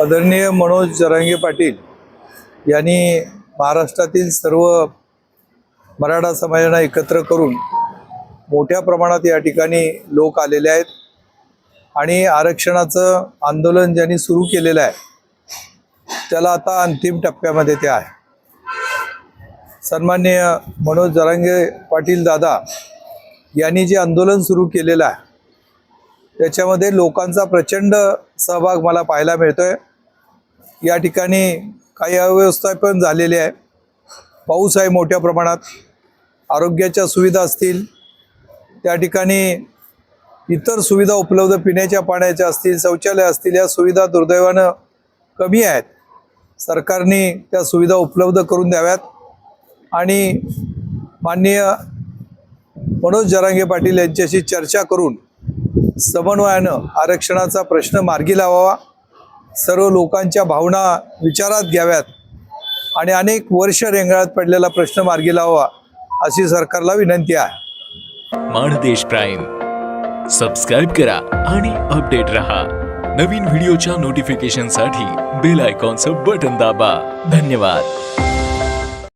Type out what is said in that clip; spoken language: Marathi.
आदरणीय मनोज जरांगे पाटील यांनी महाराष्ट्रातील सर्व मराठा समाजांना एकत्र करून मोठ्या प्रमाणात या ठिकाणी लोक आलेले आहेत आणि आरक्षणाचं आंदोलन ज्यांनी सुरू केलेलं आहे त्याला आता अंतिम टप्प्यामध्ये ते आहे. सन्माननीय मनोज जरांगे पाटील दादा यांनी जे आंदोलन सुरू केलेलं आहे त्याच्यामध्ये लोकांचा प्रचंड सहभाग मला पाहायला मिळतोय. या ठिकाणी काही अव्यवस्था पण झालेली आहे. पाऊस आहे मोठ्या प्रमाणात. आरोग्याच्या सुविधा असतील. त्या ठिकाणी इतर सुविधा उपलब्ध पिण्याच्या पाण्याच्या असतील शौचालय असतील या सुविधा दुर्दैवानं कमी आहेत. सरकारने त्या सुविधा उपलब्ध करून द्याव्यात. आणि माननीय मनोज जरांगे पाटील यांच्याशी चर्चा करून समन्वयानं आरक्षणाचा प्रश्न मार्गी लावावा. सर्व लोकांच्या भावना विचारात घ्याव्यात आणि अनेक वर्ष रेंगाळत पडलेला प्रश्न मार्गी लावावा अशी सरकारला विनंती आहे. माणदेश प्राईम. सबस्क्राईब करा आणि अपडेट रहा. नवीन व्हिडिओच्या नोटिफिकेशनसाठी बेल आयकॉनचं बटन दाबा. धन्यवाद.